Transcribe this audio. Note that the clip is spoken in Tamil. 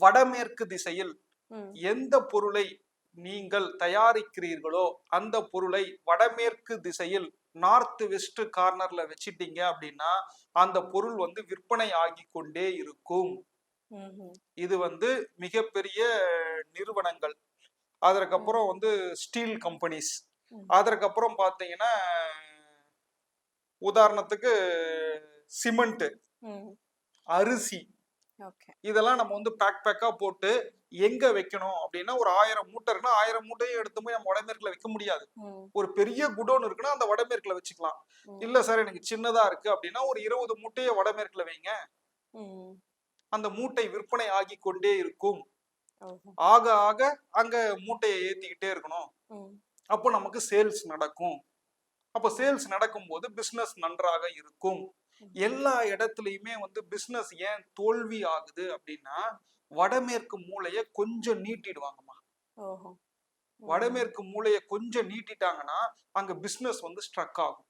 வடமேற்கு திசையில். எந்த பொருளை நீங்கள் தயாரிக்கிறீர்களோ அந்த பொருளை வடமேற்கு திசையில் நார்த் வெஸ்ட் கார்னர்ல வச்சிட்டீங்க அப்படின்னா அந்த பொருள் வந்து விற்பனை ஆகி கொண்டே இருக்கும். இது வந்து மிகப்பெரிய நிறுவனங்கள் அதற்கப்புறம் வந்து ஸ்டீல் கம்பெனிஸ். அதற்கப்புறம் பார்த்தீங்கன்னா உதாரணத்துக்கு சிமெண்ட். அரிசி இதெல்லாம் நம்ம வந்து பேக் பேக்கா போட்டு எங்க வைக்கணும் அப்படின்னா ஒரு ஆயிரம் மூட்டை இருக்குன்னா ஆயிரம் மூட்டையும் எடுத்து போய் நம்ம வடமேற்குல வைக்க முடியாது. ஒரு பெரிய குடோன் இருக்குன்னா அந்த வடமேற்குல வச்சுக்கலாம். இல்ல சார் எனக்கு சின்னதா இருக்கு அப்படின்னா ஒரு இருபது மூட்டையை வடமேற்குல வைங்க. அந்த மூட்டை விற்பனை ஆகி கொண்டே இருக்கும். ஆக ஆக அங்க மூட்டையை ஏத்திக்கிட்டே இருக்கணும். அப்போ நமக்கு சேல்ஸ் நடக்கும் அப்போ சேல்ஸ் நடக்கும்போது பிசினஸ் நன்றாக இருக்கும் எல்லா இடத்துலயுமே வந்து பிசினஸ் ஏன் தோல்வி ஆகுது அப்படின்னா வடமேற்கு மூலையை கொஞ்சம் நீட்டிடுவாங்கம்மா. வடமேற்கு மூலையை கொஞ்சம் நீட்டிட்டாங்கன்னா அங்க பிசினஸ் வந்து ஸ்ட்ரக் ஆகும்